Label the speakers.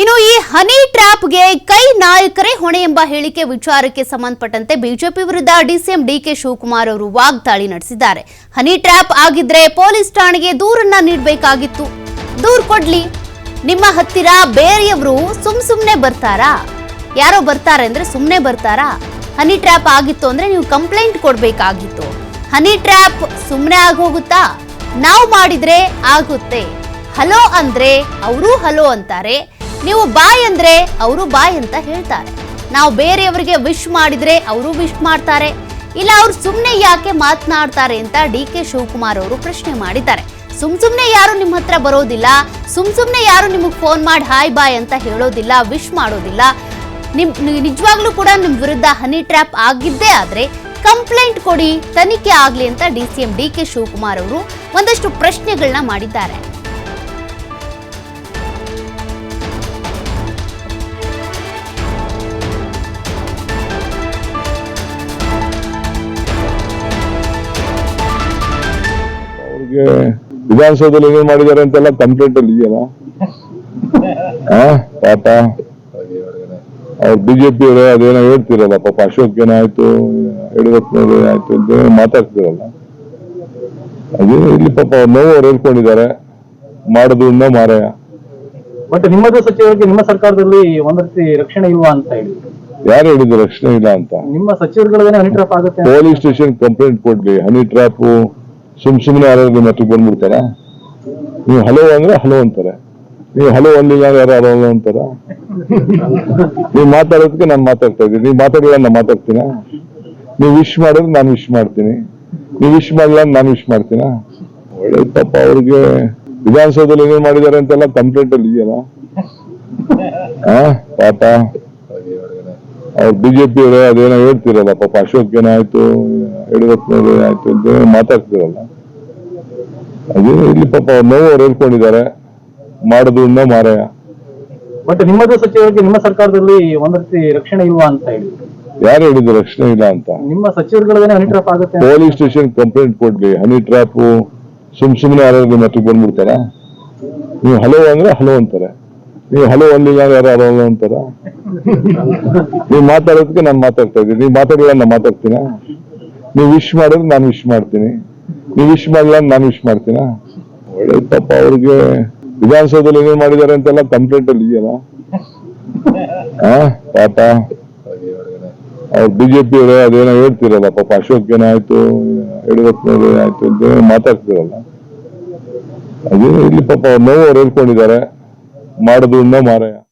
Speaker 1: ಇನ್ನು ಈ ಹನಿ ಟ್ರ್ಯಾಪ್ಗೆ ಕೈ ನಾಯಕರೇ ಹೊಣೆ ಎಂಬ ಹೇಳಿಕೆ ವಿಚಾರಕ್ಕೆ ಸಂಬಂಧಪಟ್ಟಂತೆ ಬಿಜೆಪಿ ವಿರುದ್ಧ ಡಿಸಿಎಂ ಡಿಕೆ ಶಿವಕುಮಾರ್ ಅವರು ವಾಗ್ದಾಳಿ ನಡೆಸಿದ್ದಾರೆ. ಹನಿ ಟ್ರ್ಯಾಪ್ ಆಗಿದ್ರೆ ಪೊಲೀಸ್ ಠಾಣೆಗೆ ದೂರನ್ನ ನೀಡಬೇಕಾಗಿತ್ತು. ದೂರ್ ಕೊಡ್ಲಿ. ನಿಮ್ಮ ಹತ್ತಿರ ಬೇರೆಯವರು ಸುಮ್ ಸುಮ್ನೆ ಬರ್ತಾರಾ? ಯಾರೋ ಬರ್ತಾರೆ ಅಂದ್ರೆ ಸುಮ್ನೆ ಬರ್ತಾರಾ? ಹನಿ ಟ್ರ್ಯಾಪ್ ಆಗಿತ್ತು ಅಂದ್ರೆ ನೀವು ಕಂಪ್ಲೇಂಟ್ ಕೊಡ್ಬೇಕಾಗಿತ್ತು. ಹನಿ ಟ್ರ್ಯಾಪ್ ಸುಮ್ನೆ ಆಗೋಗುತ್ತಾ? ನಾವು ಮಾಡಿದ್ರೆ ಆಗುತ್ತೆ. ಹಲೋ ಅಂದ್ರೆ ಅವರು ಹಲೋ ಅಂತಾರೆ. ನೀವು ಬಾಯ್ ಅಂದ್ರೆ ಅವರು ಬಾಯ್ ಅಂತ ಹೇಳ್ತಾರೆ. ನಾವು ಬೇರೆಯವರಿಗೆ ವಿಶ್ ಮಾಡಿದ್ರೆ ಅವರು ವಿಶ್ ಮಾಡ್ತಾರೆ. ಇಲ್ಲ ಅವ್ರು ಸುಮ್ಮನೆ ಯಾಕೆ ಮಾತನಾಡ್ತಾರೆ ಅಂತ ಡಿ ಕೆ ಶಿವಕುಮಾರ್ ಅವರು ಪ್ರಶ್ನೆ ಮಾಡಿದ್ದಾರೆ. ಸುಮ್ ಸುಮ್ನೆ ಯಾರು ನಿಮ್ಮ ಹತ್ರ ಬರೋದಿಲ್ಲ, ಸುಮ್ ಸುಮ್ನೆ ಯಾರು ನಿಮಗೆ ಫೋನ್ ಮಾಡಿ ಹಾಯ್ ಬಾಯ್ ಅಂತ ಹೇಳೋದಿಲ್ಲ ವಿಶ್ ಮಾಡೋದಿಲ್ಲ. ನಿಮ್ ನಿಜವಾಗ್ಲೂ ಕೂಡ ನಿಮ್ ವಿರುದ್ಧ ಹನಿ ಟ್ರ್ಯಾಪ್ ಆಗಿದ್ದೇ ಆದ್ರೆ ಕಂಪ್ಲೇಂಟ್ ಕೊಡಿ, ತನಿಖೆ ಆಗ್ಲಿ ಅಂತ D C M D K Shivakumar ಅವರು ಒಂದಷ್ಟು ಪ್ರಶ್ನೆಗಳನ್ನ ಮಾಡಿದ್ದಾರೆ.
Speaker 2: ಅವ್ರಿಗೆ ವಿಧಾನಸೌಧದಲ್ಲಿ ಏನೇನ್ ಮಾಡಿದ್ದಾರೆ ಅಂತೆಲ್ಲ ಕಂಪ್ಲೇಂಟ್ ಅಲ್ಲಿ ಇದೆಯಲ್ಲ? ಪಾಪ. ಅವ್ರು ಬಿಜೆಪಿ ಅವರು ಅದೇನೋ ಹೇಳ್ತಿರಲ್ಲ ಪಾಪ ಅಶೋಕ್ ಏನಾಯ್ತು ಯಡಿಯೂರಪ್ಪನವ್ರು ಏನಾಯ್ತು ಅಂತ ಮಾತಾಡ್ತಿರಲ್ಲ. ಅದೇ ಇಲ್ಲಿ ಪಾಪ ಅವ್ರ ನೋವು ಅವ್ರು ಹೇಳ್ಕೊಂಡಿದ್ದಾರೆ. ಮಾಡುದು ಇನ್ನೂ ಮಾರಾಯ
Speaker 3: ಬಟ್ ನಿಮ್ಮದು ಸಚಿವರಿಗೆ ನಿಮ್ಮ ಸರ್ಕಾರದಲ್ಲಿ ಒಂದ್ ರೀತಿ ರಕ್ಷಣೆ ಇಲ್ವಾ ಅಂತ ಹೇಳಿ.
Speaker 2: ಯಾರು ಹೇಳಿದ್ರು ರಕ್ಷಣೆ ಇಲ್ಲ ಅಂತ?
Speaker 3: ನಿಮ್ಮ ಸಚಿವರುಗಳದೇನೆ ಹನಿ ಟ್ರಾಪ್ ಆಗುತ್ತೆ
Speaker 2: ಪೊಲೀಸ್ ಸ್ಟೇಷನ್ ಕಂಪ್ಲೇಂಟ್ ಕೊಡ್ಲಿ. ಹನಿ ಟ್ರಾಪ್ ಸುಮ್ ಸುಮ್ಮನೆ ಯಾರು ನಿಮ್ಮ ಹತ್ರಕ್ಕೆ ಬಂದ್ಬಿಡ್ತಾರ? ನೀವು ಹಲೋ ಅಂದ್ರೆ ಹಲೋ ಅಂತಾರೆ. ನೀವು ಹಲೋ ಅಂದಿಲ್ಲ ಅಂದ್ರೆ ಯಾರು ಹಲೋ ಅಂತಾರ? ನೀವು ಮಾತಾಡೋದಕ್ಕೆ ನಾನು ಮಾತಾಡ್ತಾ ಇದ್ದೀನಿ. ನೀವು ಮಾತಾಡಿಲ್ಲ ನಾನು ಮಾತಾಡ್ತೀನ? ನೀವು ವಿಶ್ ಮಾಡಿದ್ರೆ ನಾನು ವಿಶ್ ಮಾಡ್ತೀನಿ. ನೀವು ವಿಶ್ ಮಾಡಿಲ್ಲ ನಾನು ವಿಶ್ ಮಾಡ್ತೀನ? ಒಳ್ಳೆ ಪಾಪ ಅವ್ರಿಗೆ ವಿಧಾನಸೌಧದಲ್ಲಿ ಏನೇನು ಮಾಡಿದ್ದಾರೆ ಅಂತೆಲ್ಲ ಕಂಪ್ಲೇಂಟ್ ಅಲ್ಲಿ ಇದೆಯಲ್ಲ? ಆ, ಪಾಪ. ಅವ್ರು ಬಿಜೆಪಿ ಅವರೇ, ಅದೇನೋ ಹೇಳ್ತಿರಲ್ಲ ಪಾಪ ಅಶೋಕ್ ಏನಾಯ್ತು? ಯಡಿಯೂರಪ್ಪನವ್ರು ಆಯ್ತು ಅಂತ ಮಾತಾಡ್ತಿದ್ರಲ್ಲ. ಅದೇನೋ ಇಲ್ಲಿ ಪಾಪ ನೋವು ಅವ್ರು ಹೇಳ್ಕೊಂಡಿದ್ದಾರೆ. ಮಾಡುದು ಇನ್ನೂ ಮಾರಾಯ
Speaker 3: ಬಟ್ ನಿಮ್ಮದು ಸಚಿವರಿಗೆ ನಿಮ್ಮ ಸರ್ಕಾರದಲ್ಲಿ ಒಂದ್ ರೀತಿ ರಕ್ಷಣೆ ಇಲ್ವಾ ಅಂತ ಹೇಳಿ.
Speaker 2: ಯಾರು ಹೇಳಿದ್ರು ರಕ್ಷಣೆ ಇಲ್ಲ ಅಂತ?
Speaker 3: ನಿಮ್ಮ ಸಚಿವರುಗಳದೇನೆ ಹನಿ ಟ್ರಾಪ್ ಆಗುತ್ತೆ
Speaker 2: ಪೊಲೀಸ್ ಸ್ಟೇಷನ್ ಕಂಪ್ಲೇಂಟ್ ಕೊಡ್ಲಿ ಹನಿ ಟ್ರಾಪ್ ಸುಮ್ ಸುಮ್ಮನೆ ಯಾರು ನಿಮ್ಮ ಹತ್ರಕ್ಕೆ ಬಂದ್ಬಿಡ್ತಾರ? ನೀವು ಹಲೋ ಅಂದ್ರೆ ಹಲೋ ಅಂತಾರೆ. ನೀವು ಹಲೋ ಅಂದಿಲ್ಲ ಅಂದ್ರೆ ಯಾರು ಹಲೋ ಅಂತಾರ? ನೀವು ಮಾತಾಡೋದಕ್ಕೆ ನಾನು ಮಾತಾಡ್ತಾ ಇದ್ದೀನಿ. ನೀವು ಮಾತಾಡಿಲ್ಲ ನಾನು ಮಾತಾಡ್ತೀನ? ನೀವು ವಿಶ್ ಮಾಡಿದ್ರೆ ನಾನು ವಿಶ್ ಮಾಡ್ತೀನಿ. ನೀವು ವಿಶ್ ಮಾಡಿಲ್ಲ ನಾನು ವಿಶ್ ಮಾಡ್ತೀನ? ಒಳ್ಳೆ ಪಾಪ ಅವ್ರಿಗೆ ವಿಧಾನಸೌಧದಲ್ಲಿ ಏನೇನ್ ಮಾಡಿದ್ದಾರೆ ಅಂತೆಲ್ಲ ಕಂಪ್ಲೇಂಟ್ ಅಲ್ಲಿ ಇದೆಯಲ್ಲ? ಪಾಪ. ಅವ್ರು ಬಿಜೆಪಿ ಅವರು, ಅದೇನೋ ಹೇಳ್ತಿರಲ್ಲ, ಪಾಪ ಅಶೋಕ್ ಏನಾಯ್ತು ಯಡಿಯೂರಪ್ಪನವ್ರು ಏನಾಯ್ತು ಅಂತ ಮಾತಾಡ್ತಿರಲ್ಲ. ಅದೇನೋ ಇಲ್ಲಿ ಪಾಪ ನೋವು ಅವ್ರು ಹೇಳ್ಕೊಂಡಿದ್ದಾರೆ. ಮಾಡುದು ಇನ್ನೂ ಮಾರಾಯ.